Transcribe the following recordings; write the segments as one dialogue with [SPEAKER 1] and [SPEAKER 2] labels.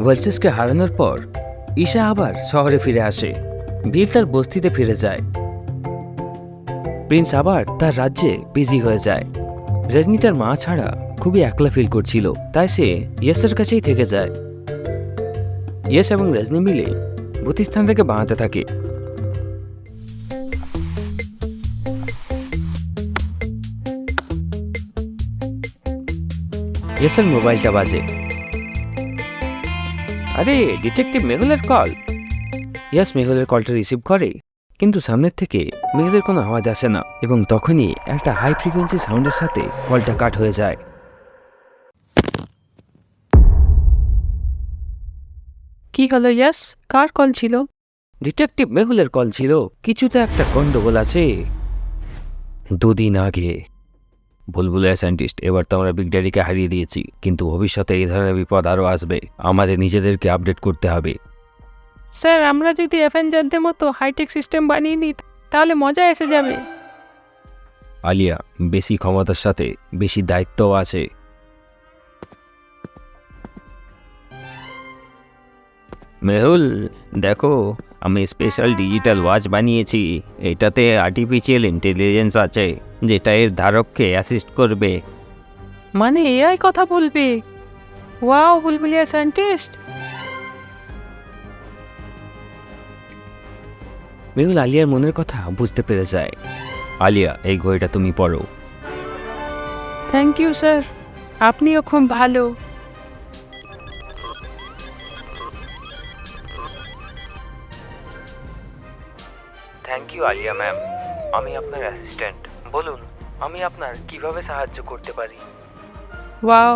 [SPEAKER 1] ওয়েলসেসকে হারানোর পর, ঈশা আবার শহরে ফিরে আসে। বীর তার বস্তিতে ফিরে যায়। প্রিন্স আবার তার রাজ্যে বিজি হয়ে যায়। রজনী তার মা ছাড়া খুবই একলা ফিল করছিল, তাই সে ইয়েসের কাছেই থেকে যায়। ইয়েস এবং রজনী মিলে ভূতিস্থান থেকে বানাতে থাকে। ইয়েসের মোবাইলটা বাজে। আরে ডিটেকটিভ মেহুলের কল। ইয়াস মেহুলের কলটা রিসিভ করে কিন্তু সামনের থেকে মেহুলের কোনো আওয়াজ আসে না এবং তখনই একটা হাই ফ্রিকোয়েন্সি সাউন্ডের সাথে কলটা কাট হয়ে যায়।
[SPEAKER 2] কি হলো ইয়াস কার কল ছিল?
[SPEAKER 1] ডিটেকটিভ মেহুলের কল ছিল কিছুতে একটা গন্ডগোল আছে। দুদিন আগে। বুলবুলিয়া সায়েন্টিস্ট এবার তো আমরা বিগ ড্যাডিকে হারিয়ে দিয়েছি কিন্তু ভবিষ্যতে এই ধরনের বিপদ আরও আসবে আমাদের নিজেদেরকে আপডেট করতে হবে।
[SPEAKER 2] স্যার আমরা যদি অ্যাভেঞ্জারদের মতো হাইটেক সিস্টেম বানিয়ে নিই তাহলে মজা এসে যাবে।
[SPEAKER 1] আলিয়া বেশি ক্ষমতার সাথে বেশি দায়িত্বও আছে। মেহুল দেখো আমি স্পেশাল ডিজিটাল ওয়াচ বানিয়েছি। এটাতে আর্টিফিশিয়াল ইন্টেলিজেন্স আছে যেটা এর ধারককে অ্যাসিস্ট করবে।
[SPEAKER 2] মানে এআই কথা বলবে? ওয়াও বুলবুলিয়া সায়েন্টিস্ট
[SPEAKER 1] মেহুল আলিয়ার মনের কথা বুঝতে পেরে যায়। আলিয়া এই ঘড়িটা তুমি পড়ো।
[SPEAKER 2] থ্যাংক ইউ স্যার আপনিও খুব ভালো।
[SPEAKER 1] ইউ আলিয়া ম্যাম আমি আপনার অ্যাসিস্ট্যান্ট বলুন আমি আপনার কীভাবে সাহায্য করতে পারি?
[SPEAKER 2] ওয়াও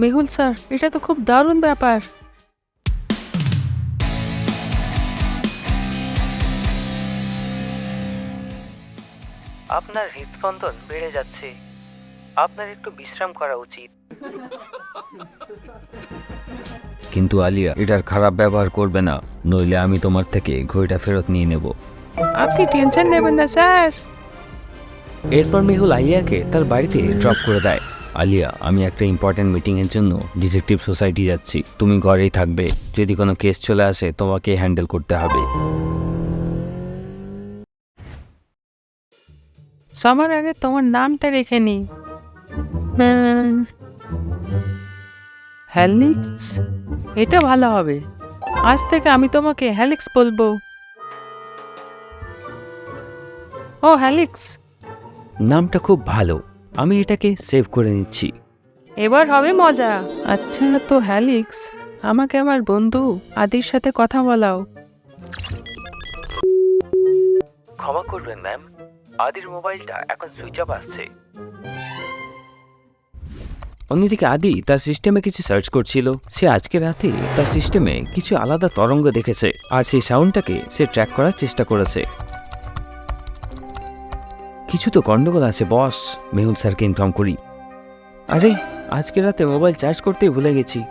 [SPEAKER 2] মেহুল স্যার এটা তো খুব দারুণ ব্যাপার।
[SPEAKER 1] আপনার হৃদস্পন্দন বেড়ে যাচ্ছে। আপনার একটু বিশ্রাম করা উচিত। কিন্তু আলিয়া এটার খারাপ ব্যবহার করবে না। নইলে আমি তোমার থেকে ঘড়িটা ফেরত নিয়ে নেব।
[SPEAKER 2] আপনি টেনশন নেবেন না স্যার।
[SPEAKER 1] এরপর মেহুল আলিয়াকে তার বাড়িতে ড্রপ করে দেয়। আলিয়া আমি একটা ইম্পর্ট্যান্ট মিটিংয়ের জন্য ডিটেকটিভ সোসাইটি যাচ্ছি। তুমি ঘরেই থাকবে। যদি কোনো কেস চলে আসে তোমাকে হ্যান্ডেল করতে হবে।
[SPEAKER 2] সবার আগে তোমার নামটা রেখে নিই। হ্যাঁ। হ্যালিক্স? এটা ভালো হবে। আজ থেকে আমি তোমাকে হ্যালিক্স বলব। ও হ্যালিক্স
[SPEAKER 1] নামটা খুব ভালো। আমি এটাকে সেভ করে নিচ্ছি।
[SPEAKER 2] এবার হবে মজা। আচ্ছা তো হ্যালিক্স আমাকে আমার বন্ধু আদির সাথে কথা বলাও।
[SPEAKER 1] ক্ষমা করবেন ম্যাম আদির মোবাইলটা এখন সুইচ অফ আসছে। অন্যদিকে আদি তার সিস্টেমে কিছু সার্চ করছিল। সে আজকে রাতে তার সিস্টেমে কিছু আলাদা তরঙ্গ দেখেছে। আর সেই সাউন্ডটাকে সে ট্র্যাক করার চেষ্টা করেছে। কিছু তো গন্ডগোল আছে, বস। মেহুল স্যারকে ইনফর্ম করি। আরে, আজকে রাতে মোবাইল চার্জ করতেই ভুলে গেছি।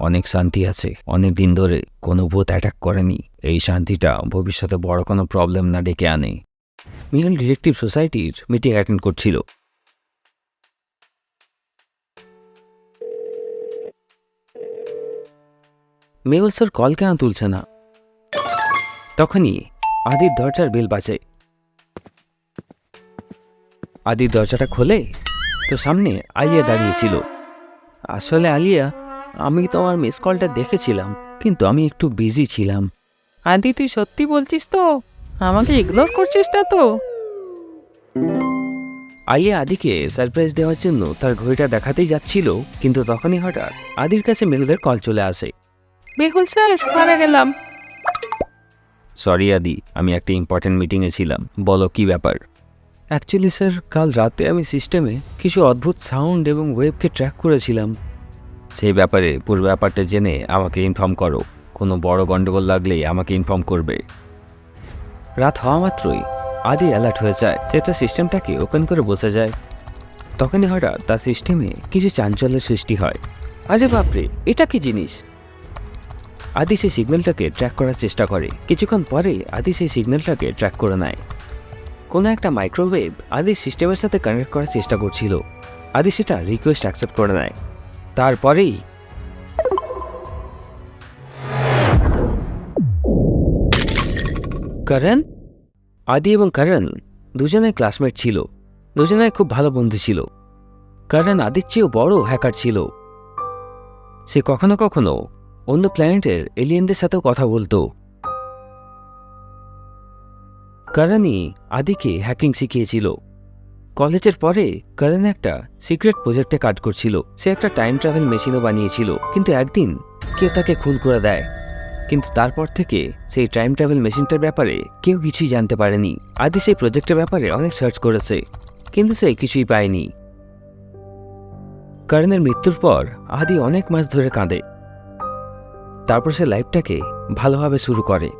[SPEAKER 1] অনেক শান্তি আছে। অনেক দিন ধরে কোনো ভূত অ্যাটাক করেনি। এই শান্তিটা ভবিষ্যতে বড় কোনো প্রবলেম না ডেকে আনে। মিহুল ডিটেকটিভ সোসাইটির মিটিং অ্যাটেন্ড করছিল। মেহুল স্যার কল কেন তুলছে না? তখনই আদির দরজার বেল বাজে। আদির দরজাটা খোলে তো সামনে আলিয়া দাঁড়িয়েছিল আসলে আলিয়া, আমি তোমার মিস কলটা দেখেছিলাম, কিন্তু আমি একটু বিজি ছিলাম।
[SPEAKER 2] আদি তুই সত্যি বলছিস তো? আমাকে ইগনোর করছিস না তো?
[SPEAKER 1] আলিয়া আদিকে সারপ্রাইজ দেওয়ার জন্য তার ঘড়িটা দেখাতেই যাচ্ছিল কিন্তু তখনই হঠাৎ আদির কাছে মেহুলের কল চলে আসে।
[SPEAKER 2] বেহুল স্যার মারা গেলাম।
[SPEAKER 1] সরি আদি আমি একটা ইম্পর্ট্যান্ট মিটিংয়ে ছিলাম। বলো কি ব্যাপার? অ্যাকচুয়ালি স্যার কাল রাতে আমি সিস্টেমে কিছু অদ্ভুত সাউন্ড এবং ওয়েবকে ট্র্যাক করেছিলাম। সেই ব্যাপারে পুরো ব্যাপারটা জেনে আমাকে ইনফর্ম করো। কোনো বড় গন্ডগোল লাগলেই আমাকে ইনফর্ম করবে। রাত হওয়া মাত্রই আদি অ্যালার্ট হয়ে যায় তার সিস্টেমটাকে ওপেন করে বসে যায়। তখনই হঠাৎ তার সিস্টেমে কিছু চাঞ্চল্যের সৃষ্টি হয়। আরে বাপরে, এটা কি জিনিস? আদি সেই সিগন্যালটাকে ট্র্যাক করার চেষ্টা করে। কিছুক্ষণ পরে আদি সেই সিগন্যালটাকে ট্র্যাক করে নেয়। কোনো একটা মাইক্রোওয়েভ আদি সিস্টেমের সাথে কানেক্ট করার চেষ্টা করছিল। আদি সেটা রিকোয়েস্ট অ্যাকসেপ্ট করে নেয়। তারপরেই করণ, আদি এবং করণ দুজনে ক্লাসমেট ছিল। দুজনে খুব ভালো বন্ধু ছিল। করণ আদির চেয়েও বড় হ্যাকার ছিল। সে কখনো কখনো অন্য প্ল্যানেটের এলিয়েনদের সাথেও কথা বলতো। করণই আদিকে হ্যাকিং শিখিয়েছিল। কলেজের পরে করণ একটা সিক্রেট প্রজেক্টে কাজ করছিল। সে একটা টাইম ট্রাভেল মেশিনও বানিয়েছিল। কিন্তু একদিন কেউ তাকে খুন করে দেয়। কিন্তু তারপর থেকে সেই টাইম ট্রাভেল মেশিনটার ব্যাপারে কেউ কিছুই জানতে পারেনি। আদি সেই প্রজেক্টের ব্যাপারে অনেক সার্চ করেছে, কিন্তু সে কিছুই পায়নি। করণের মৃত্যুর পর আদি অনেক মাস ধরে কাঁদে। তারপর সে লাইফটাকে ভালোভাবে শুরু করে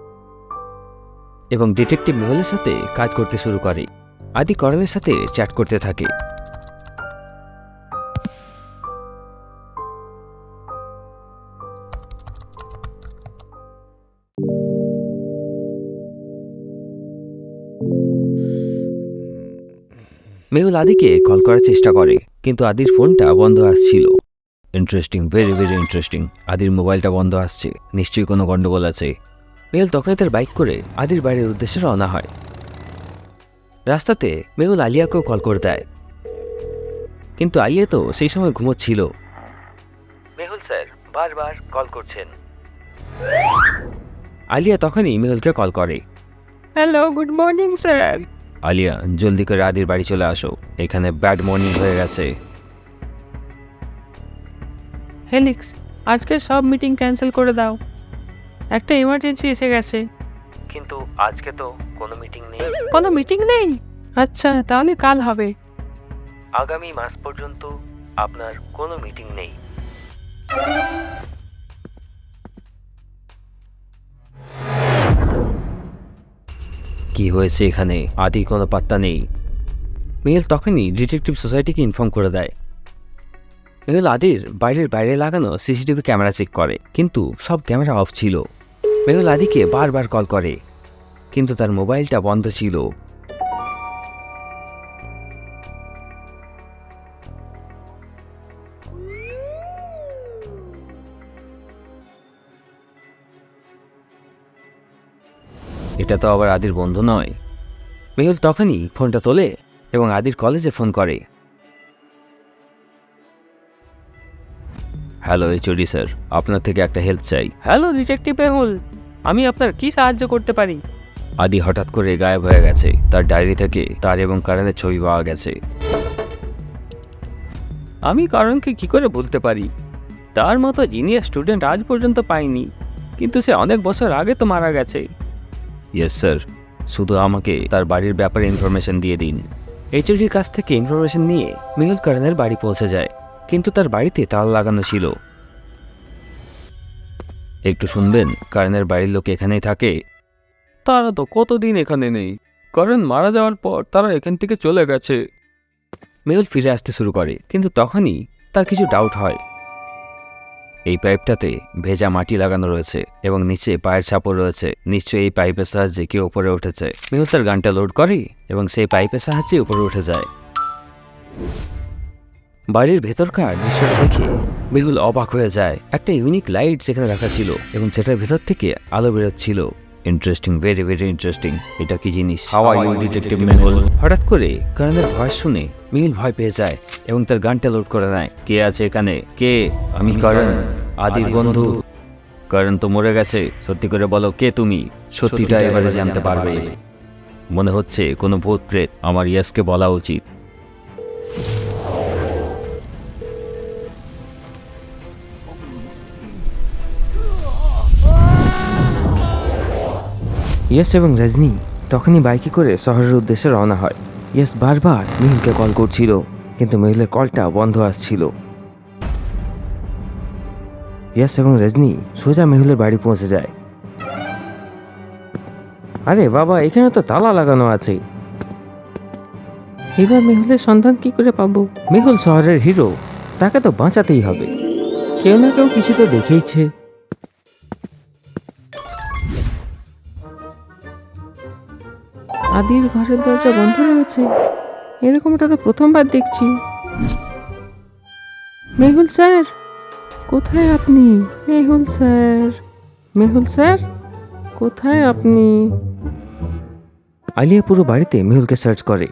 [SPEAKER 1] এবং ডিটেকটিভ মেহুলের সাথে কাজ করতে শুরু করে। আদি করণের সাথে চ্যাট করতে থাকে। মেহুল আদিকে কল করার চেষ্টা করে, কিন্তু আদির ফোনটা বন্ধ আসছিল। ইন্টারেস্টিং ভেরি ভেরি ইন্টারেস্টিং আদির মোবাইলটা বন্ধ আসছে। নিশ্চয়ই কোনো গন্ডগোল আছে। মেহুল তখনই তার বাইক করে আদির বাড়ির উদ্দেশ্যে রওনা হয়। রাস্তাতে মেহুল আলিয়াকেও কল করে দেয়। কিন্তু আলিয়া তো সেই সময় ঘুমোচ্ছিল। মেহুল স্যার, বারবার কল করছেন। আলিয়া তখনই মেহুলকে কল করে।
[SPEAKER 2] Hello good morning sir
[SPEAKER 1] Alia জলদি করে আদির বাড়ি চলে আসো। এখানে ব্যাড মর্নিং হয়ে গেছে।
[SPEAKER 2] হেলিক্স আজকে সব মিটিং ক্যান্সেল করে দাও। একটা ইমার্জেন্সি এসে গেছে।
[SPEAKER 1] কিন্তু আজকে তো কোনো মিটিং নেই।
[SPEAKER 2] কোনো মিটিং নেই? আচ্ছা তাহলে কাল হবে।
[SPEAKER 1] আগামী মাস পর্যন্ত আপনার কোনো মিটিং নেই। কি হয়েছে এখানে? আদি কোনো পাত্তা নেই। মেহুল তখনই ডিটেকটিভ সোসাইটিকে ইনফর্ম করে দেয়। মেহুল আদির বাইরের বাইরে লাগানো সিসিটিভি ক্যামেরা চেক করে, কিন্তু সব ক্যামেরা অফ ছিল। মেহুল আদিকে বারবার কল করে, কিন্তু তার মোবাইলটা বন্ধ ছিল। এটা তো আবার আদির বন্ধু নয়। মেহুল তখনই ফোনটা তোলে এবং আদির কলেজে ফোন করে। হ্যালো এইচওডি স্যার আপনার থেকে একটা হেল্প চাই।
[SPEAKER 2] হ্যালো ডিটেকটিভ মেহুল আমি আপনার কি সাহায্য করতে পারি?
[SPEAKER 1] আদি হঠাৎ করে গায়েব হয়ে গেছে। তার ডায়েরি থেকে তার এবং কারণের ছবি পাওয়া গেছে।
[SPEAKER 2] আমি কারণকে কি করে বলতে পারি? তার মতো জিনিয়াস স্টুডেন্ট আজ পর্যন্ত পাইনি কিন্তু সে অনেক বছর আগে তো মারা গেছে।
[SPEAKER 1] ইয়েস স্যার শুধু আমাকে তার বাড়ির ব্যাপারে ইনফরমেশন দিয়ে দিন। এইচওডির কাছ থেকে ইনফরমেশন নিয়ে মেহুল কারণের বাড়ি পৌঁছে যায়। কিন্তু তার বাড়িতে তালা লাগানো ছিল। একটু শুনবেন কারণের বাড়ির লোক এখানেই থাকে।
[SPEAKER 2] তারা তো কতদিন এখানে নেই। কারণ মারা যাওয়ার পর তারা এখান থেকে চলে গেছে।
[SPEAKER 1] মেহুল ফিরে আসতে শুরু করে কিন্তু তখনই তার কিছু ডাউট হয়। এই পাইপটাতে ভেজা মাটি লাগানো রয়েছে এবং নিচে পায়ের ছাপও রয়েছে। নিশ্চয়ই এই পাইপের সাহায্যে কেউ উপরে উঠেছে। মেহুল তার গানটা লোড করে এবং সেই পাইপের সাহায্যে উপরে উঠে যায়। বাড়ির ভেতরকার দৃশ্যটা দেখে মেহুল অবাক হয়ে যায়। একটা ইউনিক লাইট সেখানে রাখা ছিল এবং সেটার ভেতর থেকে আলো বেরোচ্ছিল। ইন্টারেস্টিং ভেরি ভেরি ইন্টারেস্টিং এটা কি জিনিস? হাওয়া ইউ ডিটেকটিভ মেহুল হঠাৎ করে কারণের ভয় শুনে মেহুল ভয় পেয়ে যায় এবং তার গানটা লোড করে নেয়। কে আছে এখানে? কে? আমি করণ। আদির বন্ধু। করণ তো মরে গেছে। সত্যি করে বলো কে তুমি? সত্যিটা এবারে জানতে পারবে। মনে হচ্ছে কোনো ভূত প্রেত। আমার ইয়াসকে বলা উচিত।
[SPEAKER 3] ইয়েস এবং রজনী তখনই বাইকে করে শহরের উদ্দেশ্যে রওনা হয়। ইয়েস বারবার মিহিলকে কল করছিল, কিন্তু মিহিলের কলটা বন্ধ আসছিল। ইয়েস এবং রজনী সোজা মেহুলের বাড়ি পৌঁছে যায়। আরে বাবা, এখানে তো তালা লাগানো আছে।
[SPEAKER 1] এবার মেহুলের সন্ধান কি করে পাবো? মেহুল শহরের হিরো তাকে তো বাঁচাতেই হবে। কেউ না কেউ কিছু তো দেখেইছে। আদির ঘরের দরজা বন্ধ রয়েছে। এরকমটা তো প্রথমবার দেখছি। মেহুল স্যার কোথায় আপনি? মেহুল স্যার মেহুল স্যার কোথায় আপনি? আলিয়া পুরো বাড়িতে মেহুলকে সার্চ করে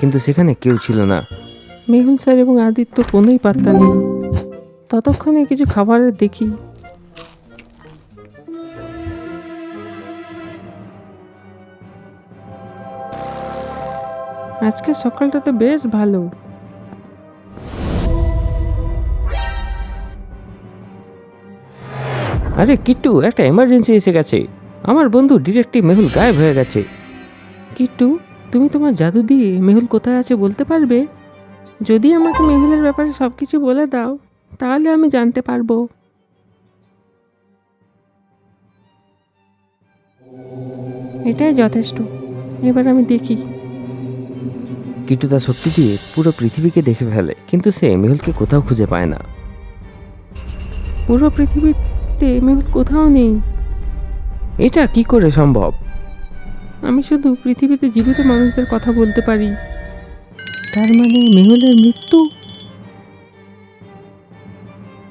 [SPEAKER 1] কিন্তু সেখানে কেউ ছিল না। মেহুল স্যার এবং আদিত্য কোনোই পাত্তা নেই। ততক্ষণে কিছু খাবারের দেখি। আজকে সকালটা তো বেশ ভালো। আরে কিট্টু একটা এমার্জেন্সি এসে গেছে। আমার বন্ধু ডিরেক্টিভ মেহুল গায়েব হয়ে গেছে। কিট্টু তুমি তোমার জাদু দিয়ে মেহুল কোথায় আছে বলতে পারবে? যদি আমাকে মেহুলের ব্যাপারে সব কিছু বলে দাও তাহলে আমি জানতে পারব। এটাই যথেষ্ট। এবার আমি দেখি। কিট্টু তার শক্তি দিয়ে পুরো পৃথিবীকে দেখে ফেলে কিন্তু সে মেহুলকে কোথাও খুঁজে পায় না। পুরো পৃথিবীতে মেহুল কোথাও নেই। এটা কি করে সম্ভব? আমি শুধু পৃথিবীতে জীবিত মানুষদের কথা বলতে পারি। তার মানে মেহুলের মৃত্যু?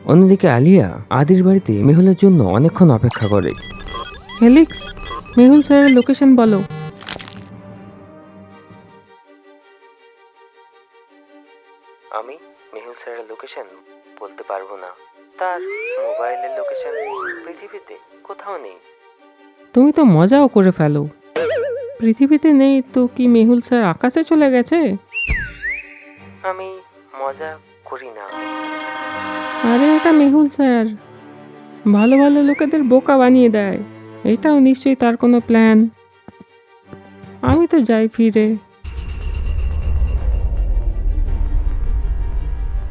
[SPEAKER 1] অন্যদিকে আলিয়া আদির বাড়িতে মেহুলের জন্য অনেকক্ষণ অপেক্ষা করে। হেলিক্স মেহুল স্যারের লোকেশন বলো। লোকেশন বলতে পারব না। তার মোবাইলের লোকেশন পৃথিবীতে কোথাও নেই। তুমি তো মজাও করে ফেলো। পৃথিবীতে নেই তো কি মেহুল স্যার আকাশে চলে গেছে? আমি মজা করি না। আরে এটা মেহুল স্যার। ভালো ভালো লোকেদের বোকা বানিয়ে দেয়। এটাও নিশ্চয়ই তার কোনো প্ল্যান আমি তো যাই ফিরে।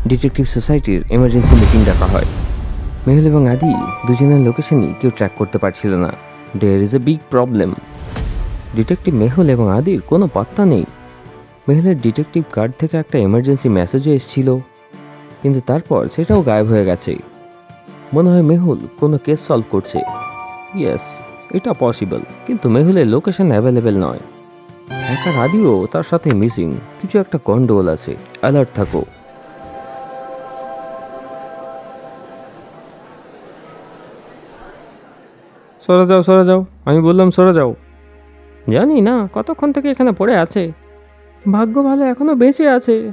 [SPEAKER 1] ডিটেকটিভ সোসাইটির এমার্জেন্সি মিটিং ডাকা হয়। মেহুল এবং আদি দুজনের লোকেশনই কেউ ট্র্যাক করতে পারছিল না। There is a big problem detective Mehul এবং আদির কোনো পাত্তা নেই। মেহুলের ডিটেকটিভ কার্ড থেকে একটা এমার্জেন্সি মেসেজও এসেছিল। কিন্তু তারপর সেটাও গায়েব হয়ে গেছে। মনে হয় মেহুল কোনো কেস সলভ করছে। ইয়েস এটা পসিবল কিন্তু মেহুলের লোকেশন অ্যাভেলেবেল নয়। হ্যাকার আদিও তার সাথে মিসিং কিছু একটা গন্ডগোল আছে। অ্যালার্ট থাকো। সরে যাও সরে যাও। আমি বললাম, সরে যাও। জানি না, কতক্ষণ থেকে এখানে পড়ে আছে। ভাগ্য ভালো এখনও বেঁচে আছে।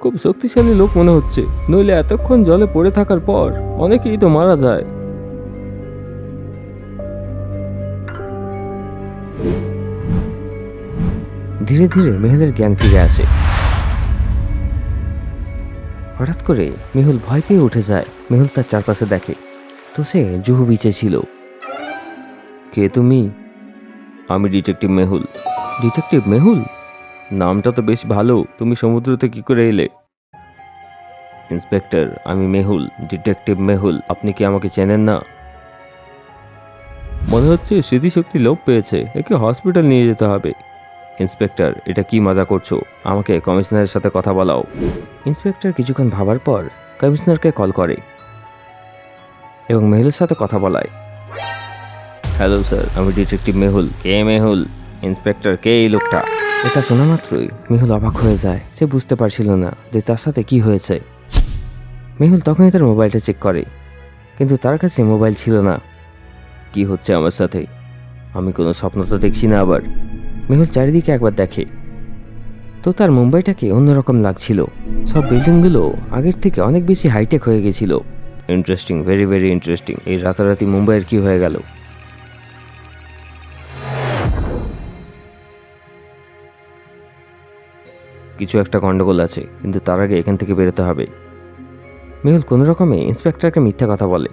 [SPEAKER 1] খুব শক্তিশালী লোক মনে হচ্ছে, নইলে এতক্ষণ জলে পড়ে থাকার পর অনেকেই তো মারা যায়। ধীরে ধীরে মেহুলের জ্ঞান ফিরে আসে। হঠাৎ করে মেহুল ভয় পেয়ে উঠে যায়। মেহুল তার চারপাশে দেখে। তো সে জুহু বিচে ছিল। কে তুমি? আমি ডিটেকটিভ মেহুল। ডিটেকটিভ মেহুল? নামটা তো বেশ ভালো, তুমি সমুদ্রতে কি করে এলে? ইন্সপেক্টর, আমি মেহুল, ডিটেকটিভ মেহুল, আপনি কি আমাকে চেনেন না? মনে হচ্ছে স্মৃতিশক্তি লোপ পেয়েছে, একে হসপিটাল নিয়ে যেতে হবে। ইন্সপেক্টর, এটা কি মজা করছ? আমাকে কমিশনারের সাথে কথা বলাও। ইন্সপেক্টর কিছুক্ষণ ভাবার পর কমিশনারকে কল করে। এবং মেহুলের সাথে কথা বলায়। হ্যালো, স্যার, আমি ডিটেকটিভ মেহুল। কে মেহুল? ইন্সপেক্টর কে এই লোকটা? এটা শোনা মাত্রই মেহুল অবাক হয়ে যায়। সে বুঝতে পারছিল না যে তার সাথে কি হয়েছে। মেহুল তখনই তার মোবাইলটা চেক করে, কিন্তু তার কাছে মোবাইল ছিল না। কি হচ্ছে আমার সাথে? আমি কোনো স্বপ্ন তো দেখছি না আবার। মেহুল চারিদিকে একবার দেখে। তো তার মুম্বাইটাকে অন্যরকম লাগছিল। সব বিল্ডিংগুলো আগের থেকে অনেক বেশি হাইটেক হয়ে গেছিল। ইন্টারেস্টিং ভেরি ভেরি ইন্টারেস্টিং এই রাতারাতি মুম্বাইয়ের কি হয়ে গেল? কিছু একটা গন্ডগোল আছে, কিন্তু তার আগে এখান থেকে বেরোতে হবে। মেহুল, কোনো রকমে ইন্সপেক্টরকে মিথ্যা কথা বলে।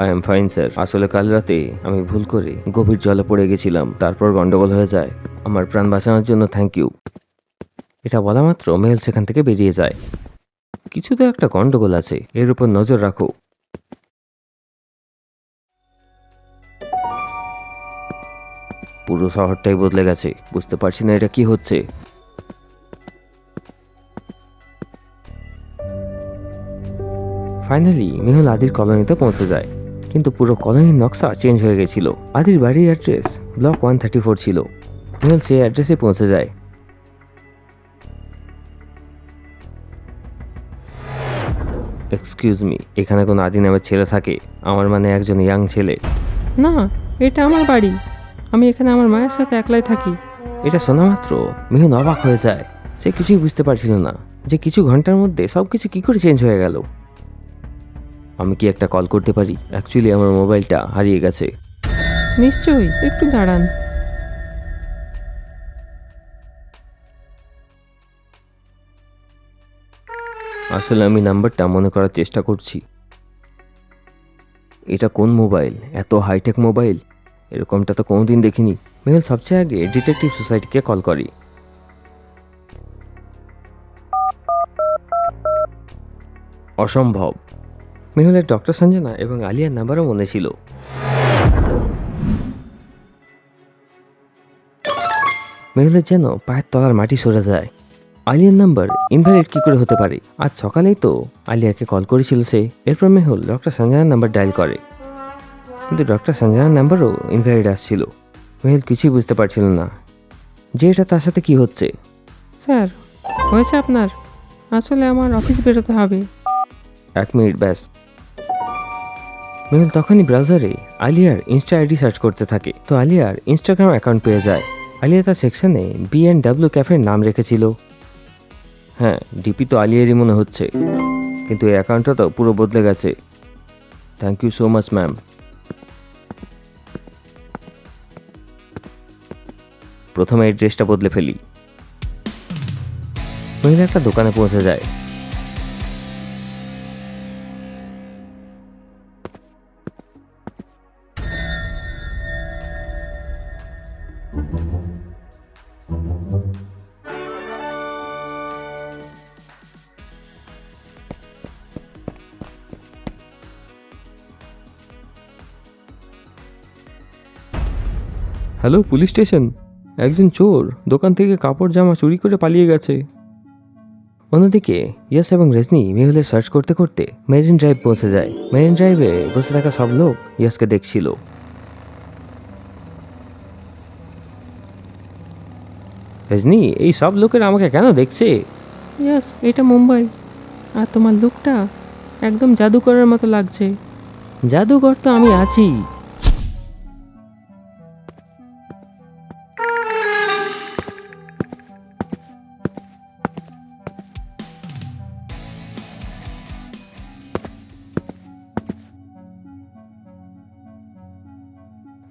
[SPEAKER 1] আই এম ফাইন স্যার আসলে কাল রাতে আমি ভুল করে গভীর জলে পড়ে গেছিলাম, তারপর গন্ডগোল হয়ে যায়। আমার প্রাণ বাঁচানোর জন্য থ্যাংক ইউ এটা বলা মাত্র মেহুল সেখান থেকে বেরিয়ে যায়। কিছু তো একটা গন্ডগোল আছে, এর উপর নজর রাখো। পুরো শহরটাই বদলে গেছে, বুঝতে পারছি না এটা কি হচ্ছে। ফাইনালি মেহুল আদির কলোনিতে পৌঁছে যায়, কিন্তু পুরো কলোনির নকশা চেঞ্জ হয়ে গেছিল। আদির বাড়ির address block one thirty four ছিল। মেহুল সেই অ্যাড্রেসে পৌঁছে যায়। এক্সকিউজ মি এখানে কোনো আদি নামের ছেলে থাকে। আমার মানে একজন ইয়াং ছেলে।
[SPEAKER 4] না এটা আমার বাড়ি। আমি এখানে আমার মায়ের সাথে একলাই থাকি।
[SPEAKER 1] এটা শোনা মাত্র মেহুন অবাক হয়ে যায়। সে কিছুই বুঝতে পারছিল না যে কিছু ঘণ্টার মধ্যে সব কিছু কী করে চেঞ্জ হয়ে গেল। আমি কি একটা কল করতে পারি? অ্যাকচুয়ালি আমার মোবাইলটা হারিয়ে গেছে।
[SPEAKER 4] নিশ্চয়ই একটু দাঁড়ান।
[SPEAKER 1] আসলে আমি নাম্বারটা মনে করার চেষ্টা করছি। এটা কোন মোবাইল? এত হাইটেক মোবাইল? এরকমটা তো কোনোদিন দেখিনি। মেহুল সবচেয়ে আগে ডিটেকটিভ সোসাইটিকে কল করি। অসম্ভব। মেহুলের ডক্টর সঞ্জনা এবং আলিয়ার নাম্বারও মনে ছিল। মেহুলের যেন পায়ের তলার মাটি সরে যায়। আলিয়ার নাম্বার ইনভ্যালিড কি করে হতে পারে? আজ সকালেই তো আলিয়াকে কল করেছিল সে। এরপর মেহুল ডক্টর সঞ্জনার নাম্বার ডায়াল করে। কিন্তু ডক্টর সঞ্জনার নাম্বারও ইনভ্যালিড আসছিল। মেহুল কিছুই বুঝতে পারছিল না। যে এটা তার সাথে কি হচ্ছে?
[SPEAKER 4] স্যার হয়েছে আপনার। আসলে আমার অফিস বেরোতে হবে।
[SPEAKER 1] এক মিনিট ব্যাস। মেহুল তখনই ব্রাউজারে আলিয়ার ইনস্টা আইডি সার্চ করতে থাকে। তো আলিয়ার ইনস্টাগ্রাম অ্যাকাউন্ট পেয়ে যায়। আলিয়া তার সেকশনে বি অ্যান্ড ডাব্লিউ ক্যাফের নাম রেখেছিল। হ্যাঁ ডিপি তো আলিয়ারই মনে হচ্ছে। কিন্তু এই অ্যাকাউন্টটা তো পুরো বদলে গেছে। Thank you so much ma'am প্রথমে এই ড্রেসটা বদলে ফেলি। মহিলা একটা দোকানে পৌঁছে যায়। Hello police station? একজন চোর দোকান থেকে কাপড় জামা চুরি করে পালিয়ে গেছে। অন্যদিকে ইয়াস এবং রেজনি মেহুলের সার্চ করতে করতে মেরিন ড্রাইভ পৌঁছে যায়। মেরিন ড্রাইভে বসে থাকা সব লোক ইয়াসকে দেখছিল। রেজনি এই সব লোকের আমাকে কেন দেখছে?
[SPEAKER 4] ইয়াস এটা মুম্বাই। আর তোমার লুকটা একদম জাদুকরের মতো লাগছে।
[SPEAKER 1] জাদুঘর তো আমি আছি।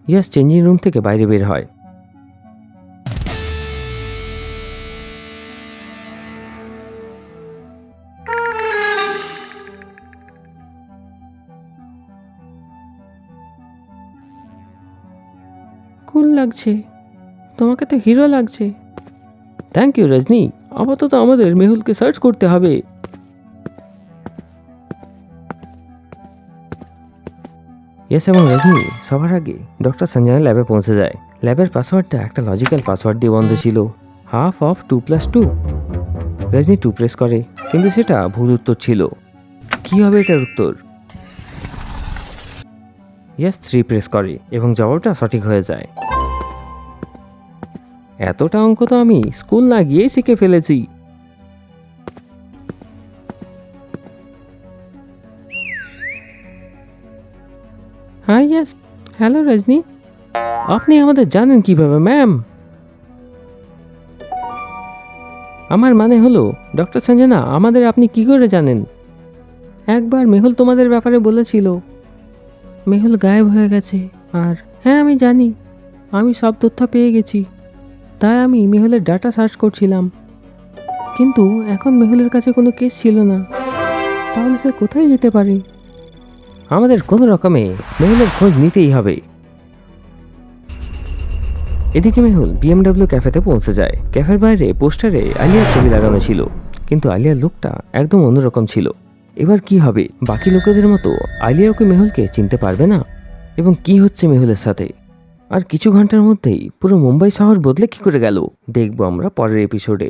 [SPEAKER 1] ইয়াস চেঞ্জিং রুম থেকে বাইরে বের হয়।
[SPEAKER 4] কুল লাগছে। তোমাকে তো হিরো লাগছে।
[SPEAKER 1] থ্যাংক ইউ রজনী আপাতত আমাদের মেহুলকে সার্চ করতে হবে। ইয়েস এবং রজনী সবার আগে ডক্টর সঞ্জয়ের ল্যাবে পৌঁছে যায়। ল্যাবের পাসওয়ার্ডটা একটা লজিক্যাল পাসওয়ার্ড দিয়ে বন্ধ ছিল। Half of two plus two Rajani two press করে, কিন্তু সেটা ভুল উত্তর ছিল। কি হবে এটার উত্তর? ইয়েস থ্রি প্রেস করে, এবং জবাবটা সঠিক হয়ে যায়। এতটা অঙ্ক তো আমি স্কুল না গিয়েই শিখে ফেলেছি।
[SPEAKER 4] হ্যালো রজনী
[SPEAKER 1] আপনি আমাদের জানেন কীভাবে ম্যাম আমার মানে হলো ডক্টর সঞ্জনা আমাদের আপনি কি করে জানেন?
[SPEAKER 4] একবার মেহুল তোমাদের ব্যাপারে বলেছিল। মেহুল গায়েব হয়ে গেছে। আর হ্যাঁ আমি জানি। আমি সব তথ্য পেয়ে গেছি। তাই আমি মেহুলের ডাটা সার্চ করছিলাম। কিন্তু এখন মেহুলের কাছে কোনো কেস ছিল না। তাহলে সে কোথায় যেতে পারে?
[SPEAKER 1] আমাদের কোনো রকমে মেহুলের খোঁজ নিতেই হবে। এদিকে মেহুল বিএমডব্লিউ ক্যাফেতে পৌঁছে যায়। ক্যাফের বাইরে পোস্টারে আলিয়ার ছবি লাগানো ছিল, কিন্তু আলিয়ার লুকটা একদম অন্যরকম ছিল। এবার কি হবে? বাকি লোকেদের মতো আলিয়া ওকে মেহুলকে চিনতে পারবে না? এবং কি হচ্ছে মেহুলের সাথে? আর কিছু ঘণ্টার মধ্যেই পুরো মুম্বাই শহর বদলে কি করে গেল? দেখব আমরা পরের এপিসোডে